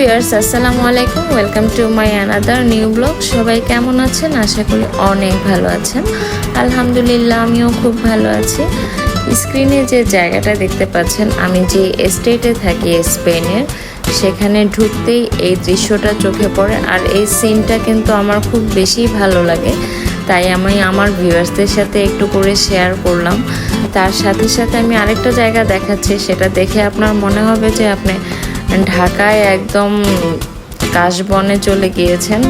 Viewers, আসসালামু আলাইকুম। Welcome to my another new blog সবাই কেমন আছেন? আশা করি অনেক ভালো আছেন। আলহামদুলিল্লাহ, আমিও খুব ভালো আছি। স্ক্রিনে যে জায়গাটা দেখতে পাচ্ছেন, আমি যে এস্টেটে থাকি স্পেনের সেখানে ঢুকতেই এই দৃশ্যটা চোখে পড়ে। আর এই সিনটা কিন্তু আমার খুব বেশি ভালো লাগে। তাই আমি আমার ভিউয়ার্সদের সাথে একটু করে শেয়ার করলাম। তার সাথে সাথে আমি আরেকটা জায়গা দেখাচ্ছি, সেটা দেখে আপনার মনে হবে যে আপনি ঢাকায় একদম কাশবনে চলে গিয়েছেন।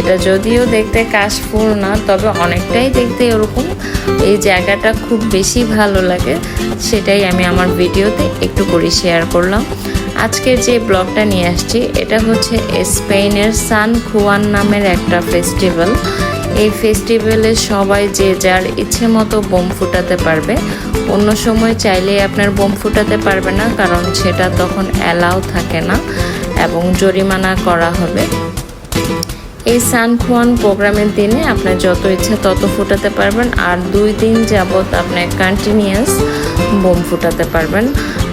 এটা যদিও দেখতে কাশফুল না, তবে অনেকটাই দেখতে এরকম। এই জায়গাটা খুব বেশি ভালো লাগে, সেটাই আমি আমার ভিডিওতে একটু করে শেয়ার করলাম। আজকে যে ব্লগটা নিয়ে আসছি, এটা হচ্ছে স্পেনের সান খুয়ান নামের একটা ফেস্টিভ্যাল এই ফেস্টিভ্যালে সবাই যে যার ইচ্ছে মতো বোম ফুটাতে পারবে। অন্য সময় চাইলে আপনার বোম ফুটাতে পারবে না, কারণ সেটা তখন অ্যালাও থাকে না এবং জরিমানা করা হবে। এই সান খুয়ান প্রোগ্রামের দিনে আপনার যত ইচ্ছা তত ফুটাতে পারবেন, আর দুই দিন যাবৎ আপনি কন্টিনিউয়াস বোম ফুটাতে পারবেন।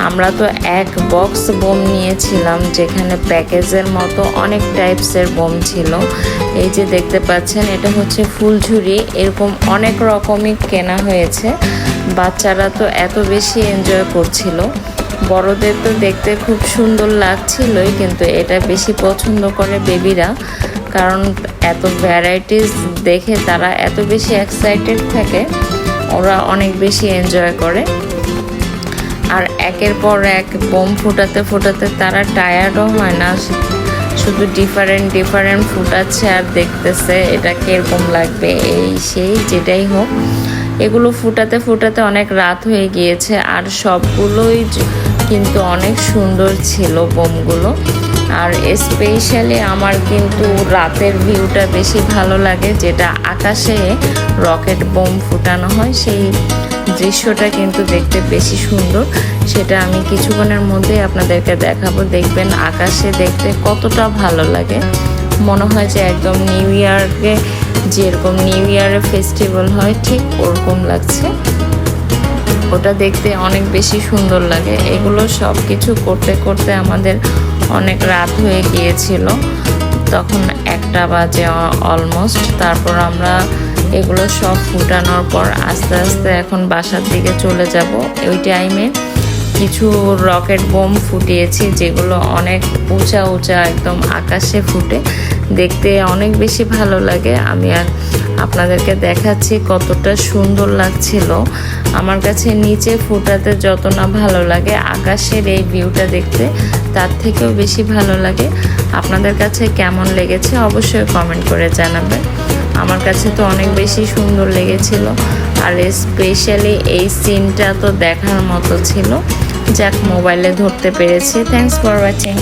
আমরা তো এক বক্স বোম নিয়েছিলাম, যেখানে প্যাকেজের মতো অনেক টাইপসের বোম ছিল। এই যে দেখতে পাচ্ছেন, এটা হচ্ছে ফুলঝুরি এরকম অনেক রকমই কেনা হয়েছে। বাচ্চারা তো এত বেশি এনজয় করছিল। বড়দের তো দেখতে খুব সুন্দর লাগছিলই, কিন্তু এটা বেশি পছন্দ করে বেবিরা কারণ এত ভ্যারাইটিস দেখে তারা এত বেশি এক্সাইটেড থাকে, ওরা অনেক বেশি এনজয় করে। আর একের পর এক বোম ফুটাতে ফুটাতে তারা টায়ার্ডও হয় না, শুধু ডিফারেন্ট ডিফারেন্ট ফুটাচ্ছে আর দেখতেছে এটা কীরকম লাগবে, এই সেই যেটাই হোক। এগুলো ফুটাতে ফুটাতে অনেক রাত হয়ে গিয়েছে আর সবগুলোই কিন্তু অনেক সুন্দর ছিল বোমগুলো। আর স্পেশালি আমার কিন্তু রাতের ভিউটা বেশি ভালো লাগে, যেটা আকাশে রকেট বোম ফুটানো হয়, সেই দৃশ্যটা কিন্তু দেখতে বেশি সুন্দর। সেটা আমি কিছুক্ষণের মধ্যেই আপনাদেরকে দেখাবো। দেখবেন আকাশে দেখতে কতটা ভালো লাগে। মনে হয় যে একদম নিউ ইয়ারকে যেরকম নিউ ইয়ারের ফেস্টিভ্যাল হয়, ঠিক ওরকম লাগছে। ওটা দেখতে অনেক বেশি সুন্দর লাগে। এগুলো সব কিছু করতে করতে আমাদের অনেক রাত হয়ে গিয়েছিল। তখন একটা বাজে অলমোস্ট তারপর আমরা এগুলো সব ফুটানোর পর আস্তে আস্তে এখন বাসার দিকে চলে যাব। ওই টাইমে কিছু রকেট বোম ফুটিয়েছি, যেগুলো অনেক উঁচা উঁচা একদম আকাশে ফুটে। দেখতে অনেক বেশি ভালো লাগে। আমি আর আপনাদেরকে দেখাচ্ছি কতটা সুন্দর লাগছিল। আমার কাছে নিচে ফুটাতে যত না ভালো লাগে, আকাশের এই ভিউটা দেখতে তার থেকেও বেশি ভালো লাগে। আপনাদের কাছে কেমন লেগেছে অবশ্যই কমেন্ট করে জানাবেন। আমার কাছে তো অনেক বেশি সুন্দর লেগেছিল। আর স্পেশালি এই সিনটা তো দেখার মতো ছিল। যাক মোবাইলে ধরতে পেরেছি। Thanks for watching